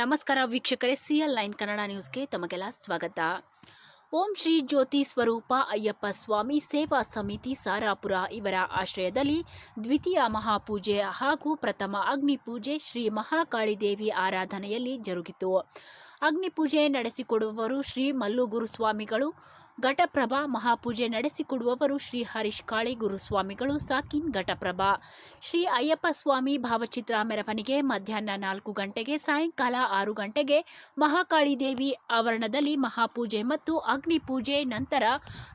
ನಮಸ್ಕಾರ ವೀಕ್ಷಕರೇ, CL nine Kannada ನ್ಯೂಸ್ಗೆ ತಮಗೆಲ್ಲ ಸ್ವಾಗತ. ಓಂ ಶ್ರೀ ಜ್ಯೋತಿ ಸ್ವರೂಪ ಅಯ್ಯಪ್ಪ ಸ್ವಾಮಿ ಸೇವಾ ಸಮಿತಿ ಸಾರಾಪುರ ಇವರ ಆಶ್ರಯದಲ್ಲಿ ದ್ವಿತೀಯ ಮಹಾಪೂಜೆ ಹಾಗೂ ಪ್ರಥಮ ಅಗ್ನಿ ಪೂಜೆ ಶ್ರೀ ಮಹಾಕಾಳಿದೇವಿ ಆರಾಧನೆಯಲ್ಲಿ ಜರುಗಿತು. ಅಗ್ನಿ ಪೂಜೆ ನಡೆಸಿಕೊಡುವವರು ಶ್ರೀ ಮಲ್ಲು ಗುರುಸ್ವಾಮಿಗಳು, ಘಟಪ್ರಭಾ ಮಹಾಪೂಜೆ ನಡೆಸಿಕೊಡುವವರು ಶ್ರೀ ಹರೀಶ್ ಕಾಳಿ ಗುರುಸ್ವಾಮಿಗಳು, ಸಾಕಿನ್ ಘಟಪ್ರಭಾ. ಶ್ರೀ ಅಯ್ಯಪ್ಪ ಸ್ವಾಮಿ ಭಾವಚಿತ್ರ ಮೆರವಣಿಗೆ ಮಧ್ಯಾಹ್ನ ನಾಲ್ಕು ಗಂಟೆಗೆ, ಸಾಯಂಕಾಲ ಆರು ಗಂಟೆಗೆ ಮಹಾಕಾಳಿ ದೇವಿ ಆವರಣದಲ್ಲಿ ಮಹಾಪೂಜೆ ಮತ್ತು ಅಗ್ನಿ ಪೂಜೆ ನಂತರ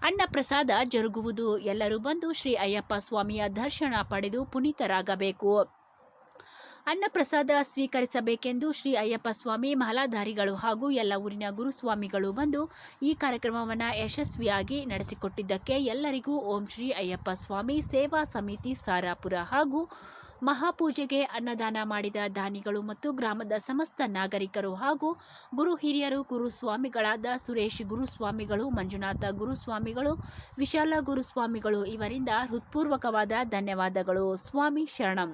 ಅನ್ನಪ್ರಸಾದ ಜರುಗುವುದು. ಎಲ್ಲರೂ ಬಂದು ಶ್ರೀ ಅಯ್ಯಪ್ಪ ಸ್ವಾಮಿಯ ದರ್ಶನ ಪಡೆದು ಪುನೀತರಾಗಬೇಕು. ಅನ್ನಪ್ರಸಾದ ಸ್ವೀಕರಿಸಬೇಕೆಂದು ಶ್ರೀ ಅಯ್ಯಪ್ಪ ಸ್ವಾಮಿ, ಮಹಲಾಧಾರಿಗಳು ಹಾಗೂ ಎಲ್ಲ ಊರಿನ ಗುರುಸ್ವಾಮಿಗಳು ಬಂದು ಈ ಕಾರ್ಯಕ್ರಮವನ್ನು ಯಶಸ್ವಿಯಾಗಿ ನಡೆಸಿಕೊಟ್ಟಿದ್ದಕ್ಕೆ ಎಲ್ಲರಿಗೂ ಓಂ ಶ್ರೀ ಅಯ್ಯಪ್ಪ ಸ್ವಾಮಿ, ಸೇವಾ ಸಮಿತಿ, ಸಾರಾಪುರ ಹಾಗೂ ಮಹಾಪೂಜೆಗೆ ಅನ್ನದಾನ ಮಾಡಿದ ದಾನಿಗಳು ಮತ್ತು ಗ್ರಾಮದ ಸಮಸ್ತ ನಾಗರಿಕರು ಹಾಗೂ ಗುರು ಹಿರಿಯರು ಗುರುಸ್ವಾಮಿಗಳಾದ ಸುರೇಶ್ ಗುರುಸ್ವಾಮಿಗಳು, ಮಂಜುನಾಥ ಗುರುಸ್ವಾಮಿಗಳು, ವಿಶಾಲ ಗುರುಸ್ವಾಮಿಗಳು ಇವರಿಂದ ಹೃತ್ಪೂರ್ವಕವಾದ ಧನ್ಯವಾದಗಳು. ಸ್ವಾಮಿ ಶರಣಂ.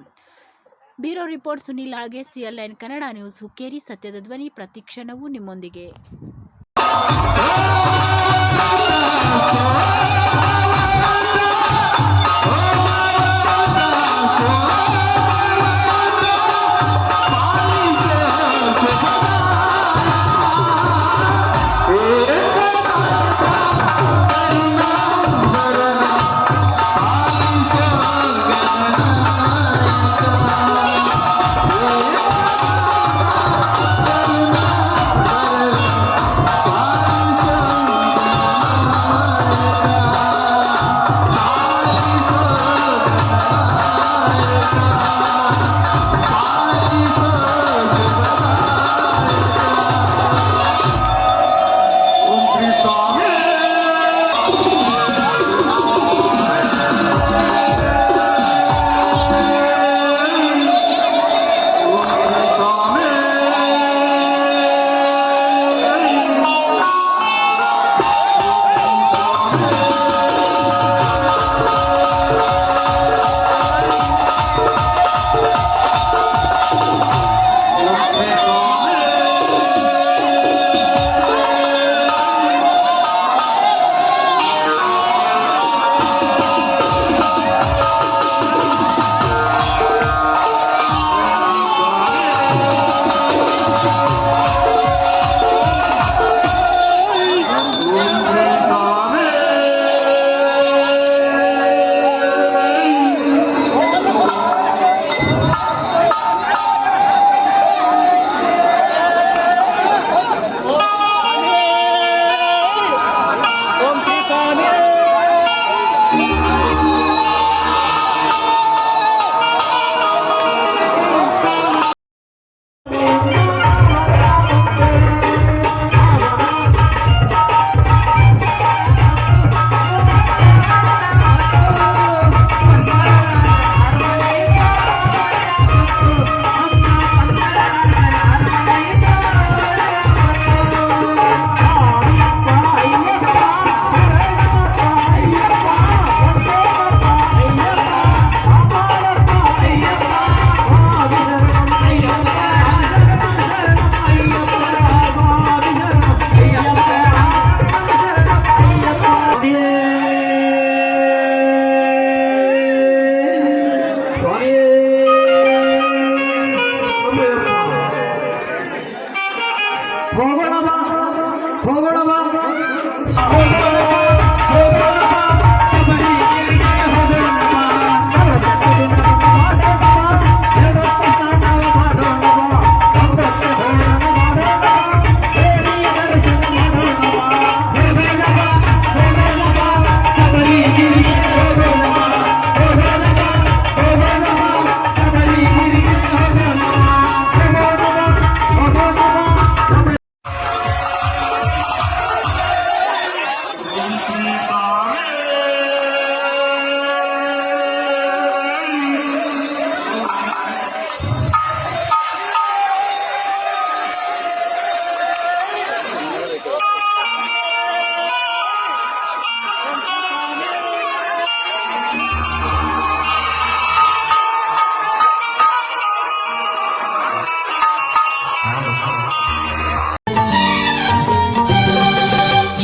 ಬ್ಯೂರೋ ರಿಪೋರ್ಟ್ ಸುನಿಲ್ ಆಳ್ಗೆ ಸಿಎಲ್ಎನ್ ಕನ್ನಡ ನ್ಯೂಸ್ ಹುಕ್ಕೇರಿ ಸತ್ಯದ ಧ್ವನಿ ಪ್ರತಿಕ್ಷಣವೂ ನಿಮ್ಮೊಂದಿಗೆ.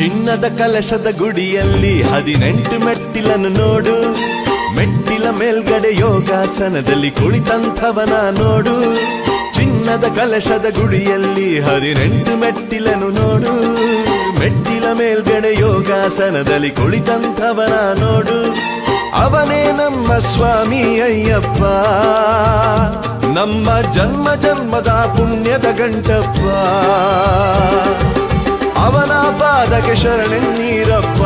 ಚಿನ್ನದ ಕಲಶದ ಗುಡಿಯಲ್ಲಿ ಹದಿನೆಂಟು ಮೆಟ್ಟಿಲನ್ನು ನೋಡು. ಮೆಟ್ಟಿಲ ಮೇಲ್ಗಡೆ ಯೋಗಾಸನದಲ್ಲಿ ಕುಳಿತಂಥವನ ನೋಡು. ಚಿನ್ನದ ಕಲಶದ ಗುಡಿಯಲ್ಲಿ ಹದಿನೆಂಟು ಮೆಟ್ಟಿಲನ್ನು ನೋಡು. ಮೆಟ್ಟಿಲ ಮೇಲ್ಗಡೆ ಯೋಗಾಸನದಲ್ಲಿ ಕುಳಿತಂಥವನ ನೋಡು. ಅವನೇ ನಮ್ಮ ಸ್ವಾಮಿ ಅಯ್ಯಪ್ಪ. ನಮ್ಮ ಜನ್ಮ ಜನ್ಮದ ಪುಣ್ಯದ ಗಂಟಪ್ಪ. ಅವನ ಪಾದಕ್ಕೆ ಶರಣೆನ್ನೀರಪ್ಪ